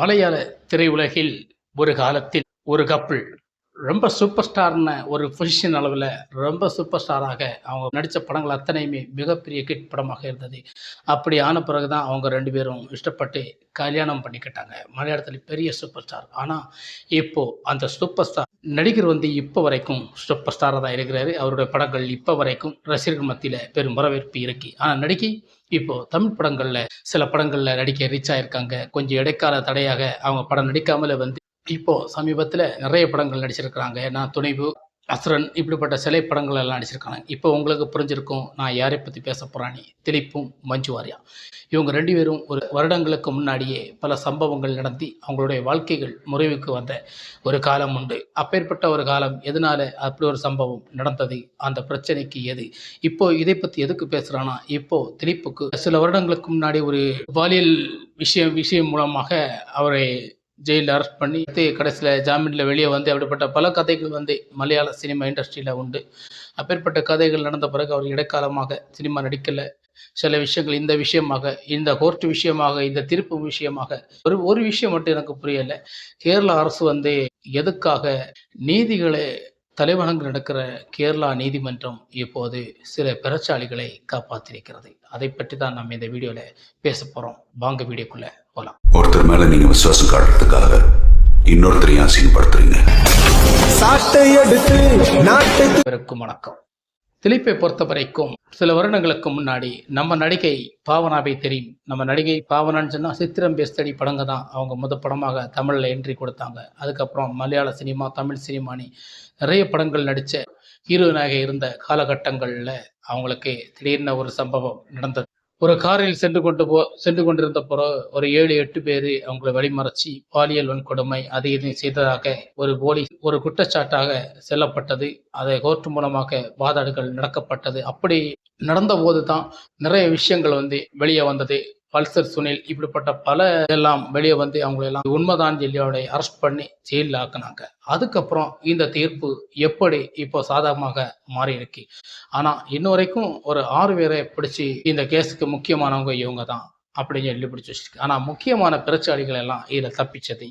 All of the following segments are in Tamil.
மலையாள திரையுலகில் ஒரு காலத்தில் ஒரு கப்பிள் ரொம்ப சூப்பர் ஸ்டார்னு ஒரு பொசிஷன் அளவில் ரொம்ப சூப்பர் ஸ்டாராக அவங்க நடித்த படங்கள் அத்தனையுமே மிகப்பெரிய கிட் படமாக இருந்தது. அப்படி ஆன பிறகு தான் அவங்க ரெண்டு பேரும் இஷ்டப்பட்டு கல்யாணம் பண்ணிக்கிட்டாங்க. மலையாளத்தில் பெரிய சூப்பர் ஸ்டார் ஆனால் இப்போது அந்த சூப்பர் ஸ்டார் நடிகர் வந்து இப்போ வரைக்கும் சூப்பர் ஸ்டாராக தான் இருக்கிறாரு. அவருடைய படங்கள் இப்போ வரைக்கும் ரசிகர்கள் மத்தியில் பெரும் வரவேற்பு இருக்கு. ஆனால் நடிகை இப்போது தமிழ் படங்களில் சில படங்களில் நடிக்க ரீச் ஆகியிருக்காங்க கொஞ்சம் இடைக்கால தடையாக அவங்க படம் நடிக்காமலே வந்து இப்போது சமீபத்தில் நிறைய படங்கள் நடிச்சிருக்கிறாங்க. நான் துணைவு அசுரன் இப்படிப்பட்ட சிலை படங்கள் எல்லாம் நடிச்சிருக்காங்க. இப்போ உங்களுக்கு புரிஞ்சிருக்கும் நான் யாரை பற்றி பேச போகிறானே திலீப்பும் மஞ்சு வாரியா. இவங்க ரெண்டு பேரும் ஒரு வருடங்களுக்கு முன்னாடியே பல சம்பவங்கள் நடத்தி அவங்களுடைய வாழ்க்கைகள் முறைவுக்கு வந்த ஒரு காலம் உண்டு. அப்பேற்பட்ட ஒரு காலம் எதனால அப்படி ஒரு சம்பவம் நடந்தது? அந்த பிரச்சனைக்கு எது இப்போ இதை பற்றி எதுக்கு பேசுகிறான்னா இப்போ திலீப்புக்கு சில வருடங்களுக்கு முன்னாடி ஒரு பாலியல் விஷயம் விஷயம் மூலமாக அவரை ஜெயிலில் அரெஸ்ட் பண்ணி கடைசியில் ஜாமீனில் வெளியே வந்து அப்படிப்பட்ட பல கதைகள் வந்து மலையாள சினிமா இண்டஸ்ட்ரியில் உண்டு. அப்பேற்பட்ட கதைகள் நடந்த பிறகு அவர் இடைக்காலமாக சினிமா நடிக்கலை. சில விஷயங்கள் இந்த விஷயமாக இந்த கோர்ட் விஷயமாக இந்த தீர்ப்பு விஷயமாக ஒரு ஒரு விஷயம் மட்டும் எனக்கு புரியலை. கேரளா அரசு வந்து எதுக்காக நீதிகளை தலைவணங்கு நடக்கிற கேரளா நீதிமன்றம் இப்போது சில பிரச்சாளிகளை காப்பாற்றிருக்கிறது அதை பற்றி தான் நம்ம இந்த வீடியோவில் பேச போகிறோம் வாங்க வீடியோக்குள்ளே. போகலாம் ஒருத்தர் மேல நீங்க விசுவாசம் காட்டுறதுக்காக இன்னொருத்தரையும் அசிங்கப்படுத்துறீங்க? சாட்டை வணக்கம். திலீப்பை பொறுத்த வரைக்கும் சில வருடங்களுக்கு முன்னாடி நம்ம நடிகை பாவனாவை தெரியும். நம்ம நடிகை பாவனான்னு சொன்னால் சித்திரம் பேஸ்தடி படங்க தான் அவங்க முத படமாக தமிழில் என்ட்ரி கொடுத்தாங்க. அதுக்கப்புறம் மலையாள சினிமா தமிழ் சினிமானி நிறைய படங்கள் நடித்த ஹீரோயினாக இருந்த காலகட்டங்களில் அவங்களுக்கு திடீர்னு ஒரு சம்பவம் நடந்தது. ஒரு காரில் சென்று கொண்டு போ சென்று கொண்டிருந்த பிறகு ஒரு ஏழு எட்டு பேர் அவங்களை வழிமறைச்சி பாலியல் வன்கொடுமை அதை இதை செய்ததாக ஒரு போலீஸ் ஒரு குற்றச்சாட்டாக செல்லப்பட்டது. அதை கோர்ட் மூலமாக வாதாடுகள் நடக்கப்பட்டது. அப்படி நடந்த போது தான் நிறைய விஷயங்கள் வந்து வெளியே வந்தது. பல்சர் சுனில் இப்படிப்பட்ட பல எல்லாம் வெளியே வந்து அவங்களெல்லாம் உண்மைதான் ஜெல்லியோட அரெஸ்ட் பண்ணி ஜெயிலில் ஆக்குனாங்க அதுக்கப்புறம் இந்த தீர்ப்பு எப்படி இப்போ சாதகமாக மாறி இருக்கு ஆனா இன்ன வரைக்கும் ஒரு ஆறு பேரை பிடிச்சி இந்த கேஸுக்கு முக்கியமானவங்க இவங்க தான் அப்படின்னு சொல்லி பிடிச்சி வச்சிருக்கு. ஆனால் முக்கியமான பிரச்சாரிகள் எல்லாம் இதில் தப்பிச்சது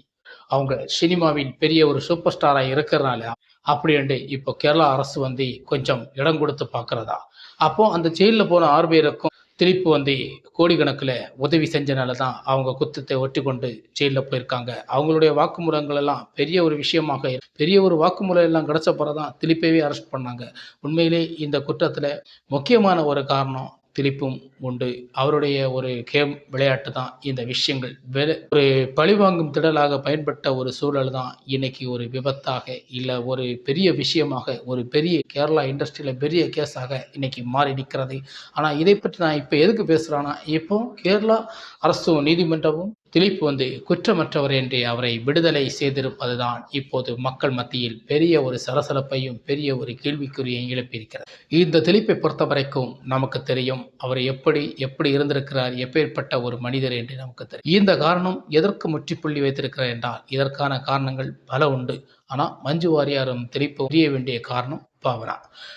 அவங்க சினிமாவின் பெரிய ஒரு சூப்பர் ஸ்டாராக இருக்கிறனால அப்படின்ட்டு இப்போ கேரளா அரசு வந்து கொஞ்சம் இடம் கொடுத்து பார்க்கறதா? அப்போ அந்த ஜெயிலில் போன ஆறு பேருக்கும் திருப்பி வந்து கோடிக்கணக்கில் உதவி செஞ்சனால தான் அவங்க குத்தத்தை ஒட்டி கொண்டு ஜெயிலில் போயிருக்காங்க. அவங்களுடைய வாக்குமூலங்கள் எல்லாம் பெரிய ஒரு விஷயமாக பெரிய ஒரு வாக்குமூலம் எல்லாம் கிடச்ச பிறகு தான் திருப்பியவே அரெஸ்ட் பண்ணாங்க. உண்மையிலே இந்த குற்றத்தில் முக்கியமான ஒரு காரணம் திலீப்பும் உண்டு. அவருடைய ஒரு கேம் விளையாட்டு தான் இந்த விஷயங்கள். வெ- ஒரு பழிவாங்கும் திடலாக பயன்பட்ட ஒரு சூழல் தான் இன்னைக்கு ஒரு விபத்தாக இல்லை ஒரு பெரிய விஷயமாக ஒரு பெரிய கேரளா இண்டஸ்ட்ரியில் பெரிய கேஸாக இன்னைக்கு மாறி நிற்கிறது. ஆனால் இதை பற்றி நான் இப்போ எதுக்கு பேசுகிறேன்னா இப்போ கேரளா அரசும் நீதிமன்றமும் திலீப் வந்து குற்றமற்றவர் என்று அவரை விடுதலை செய்திருப்பதுதான் இப்போது மக்கள் மத்தியில் பெரிய ஒரு சலசலப்பையும் பெரிய ஒரு கேள்விக்குறியையும் எழுப்பியிருக்கிறது. இந்த திலீப்பை பொறுத்த வரைக்கும் நமக்கு தெரியும் அவர் எப்படி எப்படி இருந்திருக்கிறார் எப்பேற்பட்ட ஒரு மனிதர் என்று நமக்கு தெரியும். இந்த காரணம் எதற்கு முற்றுப்புள்ளி வைத்திருக்கிறார் என்றால் இதற்கான காரணங்கள் பல உண்டு. ஆனால் மஞ்சு வாரியாரும் திலீப்பு புரிய வேண்டிய காரணம் பாவனா.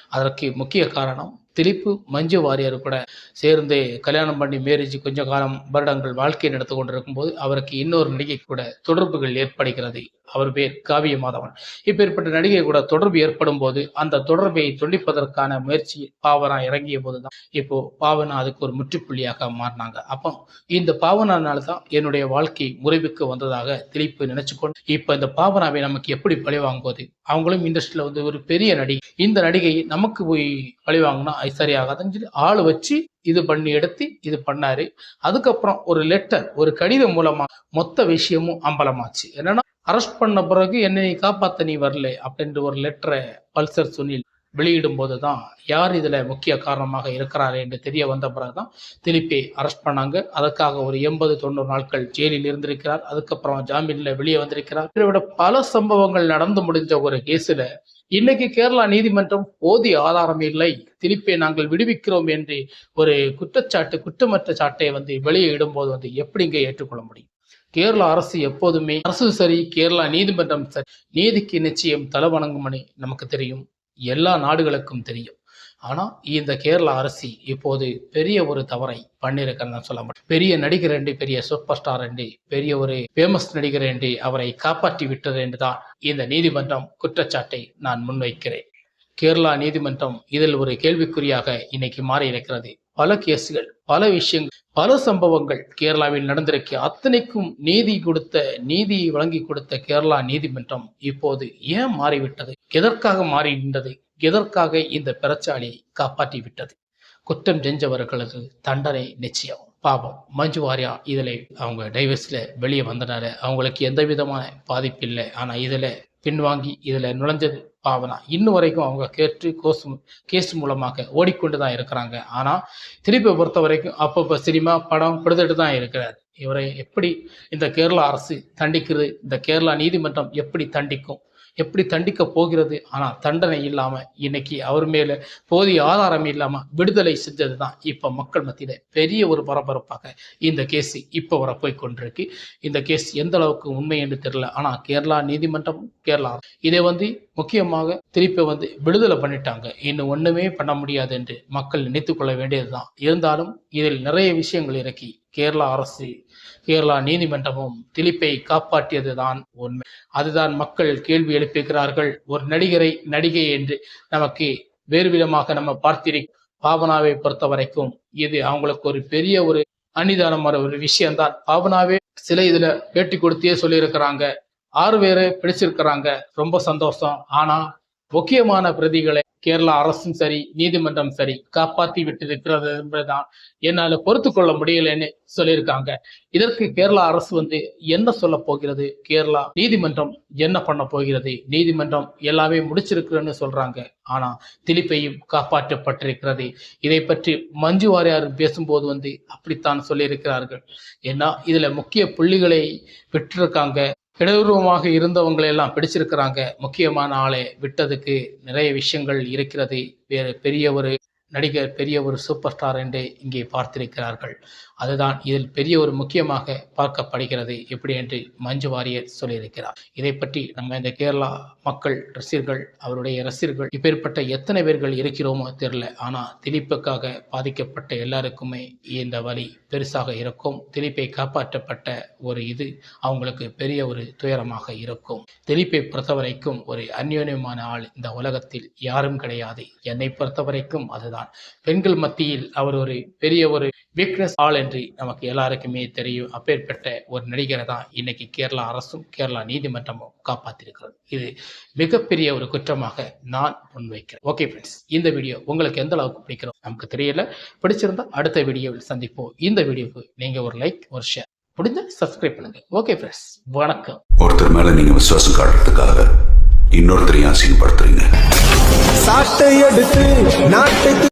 அதற்கு முக்கிய காரணம் திலிப்பு மஞ்சு வாரியர் கூட சேர்ந்து கல்யாணம் பண்ணி மேரேஜ் கொஞ்ச காலம் வருடங்கள் வாழ்க்கை நடத்தி கொண்டிருக்கும் போது அவருக்கு இன்னொரு நடிகை கூட தொடர்புகள் ஏற்படுகிறது. அவர் பேர் காவிய மாதவன். இப்பேற்பட்ட நடிகை கூட தொடர்பு ஏற்படும் போது அந்த தொடர்பை துண்டிப்பதற்கான முயற்சி பாவனா இறங்கிய போதுதான். இப்போ பாவனா அதுக்கு ஒரு முற்றுப்புள்ளியாக மாறினாங்க. அப்போ இந்த பாவனானால தான் என்னுடைய வாழ்க்கை முறைவுக்கு வந்ததாக திலிப்பு நினைச்சுக்கொண்டு இப்போ இந்த பாவனாவை நமக்கு எப்படி பழி வாங்குவது அவங்களும் இண்டஸ்ட்ரியில வந்து ஒரு பெரிய நடிகை. இந்த நடிகை நமக்கு போய் பழி வாங்கினா சரியாகாதுன்னு சொல்லி ஆள் வச்சு இது பண்ணி எடுத்து இது பண்ணாரு. அதுக்கப்புறம் ஒரு லெட்டர் ஒரு கடிதம் மூலமா மொத்த விஷயமும் அம்பலமாச்சு. என்னன்னா அரெஸ்ட் பண்ண பிறகு என்னை காப்பாத்த நீ வரல அப்படின்ற ஒரு லெட்டரை பல்சர் சுனில் வெளியிடும் போதுதான் யார் இதுல முக்கிய காரணமாக இருக்கிறார் என்று தெரிய வந்த பிறகுதான் திருப்பி அரெஸ்ட் பண்ணாங்க. அதற்காக ஒரு எண்பது தொண்ணூறு நாட்கள் ஜெயிலில் இருந்திருக்கிறார். அதுக்கப்புறம் ஜாமீன்ல வெளியே வந்திருக்கிறார். இதை விட பல சம்பவங்கள் நடந்து முடிஞ்ச ஒரு கேஸ்ல இன்னைக்கு கேரளா நீதிமன்றம் போதிய ஆதாரம் இல்லை. திருப்பி நாங்கள் விடுவிக்கிறோம் என்று ஒரு குற்றச்சாட்டு குற்றமற்ற சாட்டை வந்து வெளியே இடும்போது வந்து எப்படிங்க ஏற்றுக்கொள்ள முடியும்? கேரளா அரசு எப்போதுமே அரசு சரி கேரளா நீதிமன்றம் சரி. நீதிக்கு நிச்சயம் தலை வணங்குமணி நமக்கு தெரியும். எல்லா நாடுகளுக்கும் தெரியும். ஆனால் இந்த கேரளா அரசி இப்போது பெரிய ஒரு தவறை பண்ணியிருக்கிறதா சொல்ல முடியும். பெரிய நடிகர் என்று பெரிய சூப்பர் ஸ்டார் என்று பெரிய ஒரு ஃபேமஸ் நடிகர் என்று அவரை காப்பாற்றி விட்டது என்று தான் இந்த நீதிமன்றம் குற்றச்சாட்டை நான் முன்வைக்கிறேன். கேரளா நீதிமன்றம் இதில் ஒரு கேள்விக்குறியாக இன்னைக்கு மாறி இருக்கிறது பல கேஸ்கள் பல விஷயங்கள் பல சம்பவங்கள் கேரளாவில் நடந்திருக்கு. அத்தனைக்கும் நீதி கொடுத்த நீதி வழங்கி கொடுத்த கேரளா நீதிமன்றம் இப்போது ஏன் மாறிவிட்டது? எதற்காக மாறிவிட்டது? எதற்காக இந்த பிரச்சாரியை காப்பாற்றி விட்டது குற்றம் செஞ்சவர்களுக்கு தண்டனை நிச்சயம். பாவம். மஞ்சு வாரியா இதில் அவங்க டைவர்ஸில் வெளியே வந்தனால அவங்களுக்கு எந்த விதமான பாதிப்பு இல்லை. ஆனால் இதில் பின்வாங்கி இதில் நுழைஞ்சது பாவனா இன்னும் வரைக்கும் அவங்க கேட்டு கோஸ் கேஸ் மூலமாக ஓடிக்கொண்டு தான் இருக்கிறாங்க. ஆனால் திருப்பி பொறுத்த வரைக்கும் அப்பப்போ சினிமா படம் கொடுத்துட்டு தான் இருக்கிறார். இவரை எப்படி இந்த கேரளா அரசு தண்டிக்கிறது? இந்த கேரளா நீதிமன்றம் எப்படி தண்டிக்கும்? எப்படி தண்டிக்க போகிறது? ஆனால் தண்டனை இல்லாமல் இன்னைக்கு அவர் மேலே போதிய ஆதாரம் இல்லாமல் விடுதலை செஞ்சது தான் இப்போ மக்கள் மத்தியில் பெரிய ஒரு பரபரப்பாக இந்த கேஸ் இப்போ வர போய் கொண்டிருக்கு இந்த கேஸ் எந்த அளவுக்கு உண்மை என்று தெரியல. ஆனால் கேரளா நீதிமன்றம் கேரளா இதை வந்து முக்கியமாக திருப்பி வந்து விடுதலை பண்ணிட்டாங்க. இன்னும் ஒன்றுமே பண்ண முடியாது என்று மக்கள் நினைத்து கொள்ள வேண்டியதுதான். இருந்தாலும் இதில் நிறைய விஷயங்கள் இறக்கி கேரளா அரசு கேரளா நீதிமன்றமும் திலிப்பை காப்பாற்றியது தான் உண்மை. அதுதான் மக்கள் கேள்வி எழுப்புகிறார்கள் ஒரு நடிகரை நடிகை என்று நமக்கு வேறு விதமாக நம்ம பார்த்திருக்க பாவனாவை பொறுத்த வரைக்கும் இது அவங்களுக்கு ஒரு பெரிய ஒரு அனிதானமான ஒரு விஷயம்தான். பாவனாவே சில இதுல பேட்டி கொடுத்தே சொல்லியிருக்கிறாங்க. ஆறு பேரை பிடிச்சிருக்கிறாங்க. ரொம்ப சந்தோஷம். ஆனா முக்கியமான பிரதிகளை கேரளா அரசும் சரி நீதிமன்றம் சரி காப்பாற்றி விட்டிருக்கிறது என்பதுதான். என்னால பொறுத்து கொள்ள முடியலன்னு சொல்லியிருக்காங்க. இதற்கு கேரளா அரசு வந்து என்ன சொல்ல போகிறது? கேரளா நீதிமன்றம் என்ன பண்ண போகிறது? நீதிமன்றம் எல்லாமே முடிச்சிருக்கிறேன்னு சொல்றாங்க. ஆனா திலிப்பையும் காப்பாற்றப்பட்டிருக்கிறது. இதை பற்றி மஞ்சு வாரியார் பேசும்போது வந்து அப்படித்தான் சொல்லியிருக்கிறார்கள். ஏன்னா இதுல முக்கிய புள்ளிகளை பெற்றிருக்காங்க. இடதுருவமாக இருந்தவங்களையெல்லாம் பிடிச்சிருக்கிறாங்க. முக்கியமான ஆளை விட்டதுக்கு நிறைய விஷயங்கள் இருக்கிறது. வேறு பெரிய ஒரு நடிகர் பெரிய ஒரு சூப்பர் ஸ்டார் என்று இங்கே பார்த்திருக்கிறார்கள். அதுதான் இதில் பெரிய ஒரு முக்கியமாக பார்க்கப்படுகிறது எப்படி என்று மஞ்சு வாரியர் சொல்லியிருக்கிறார். இதை பற்றி நம்ம இந்த கேரளா மக்கள் ரசிகர்கள் அவருடைய ரசிகர்கள் இப்பேற்பட்ட எத்தனை பேர்கள் இருக்கிறோமோ தெரியல. ஆனால் திலீப்புக்காக பாதிக்கப்பட்ட எல்லாருக்குமே இந்த வழி பெருசாக இருக்கும். திலீப்பை காப்பாற்றப்பட்ட ஒரு இது அவங்களுக்கு பெரிய ஒரு துயரமாக இருக்கும். திலீப்பை பொறுத்தவரைக்கும் ஒரு அந்யோன்யமான ஆள் இந்த உலகத்தில் யாரும் கிடையாது. என்னை பொறுத்தவரைக்கும் அதுதான். பெண்கள் மத்தியில் அவர் ஒரு பெரிய ஒரு வீக்னஸ் ஆள் என்று நமக்கு எல்லாருக்குமே தெரியும். அப்பேற்பட்ட ஒரு நடிகரை தான் இன்னைக்கு கேரளா அரசும் கேரளா நீதிமன்றமும் காப்பாற்றிருக்கிறது இது மிகப்பெரிய ஒரு குற்றமாக நான் முன்வைக்கிறேன். ஓகே ஃப்ரெண்ட்ஸ் இந்த வீடியோ உங்களுக்கு எந்த அளவுக்கு பிடிக்கிறோம் நமக்கு தெரியல. பிடிச்சிருந்தா அடுத்த வீடியோவில் சந்திப்போம். இந்த வீடியோவுக்கு நீங்க ஒரு லைக் ஒரு ஷேர் முடிஞ்ச சப்ஸ்கிரைப் பண்ணுங்க. ஓகே ஃப்ரெண்ட்ஸ் வணக்கம். ஒருத்தர் மேல நீங்க விசுவாசம் காட்டுறதுக்காக இன்னொருத்தரையும் அசிங்கப்படுத்துறீங்க. சாட்டை எடுத்து நாட்டுக்கு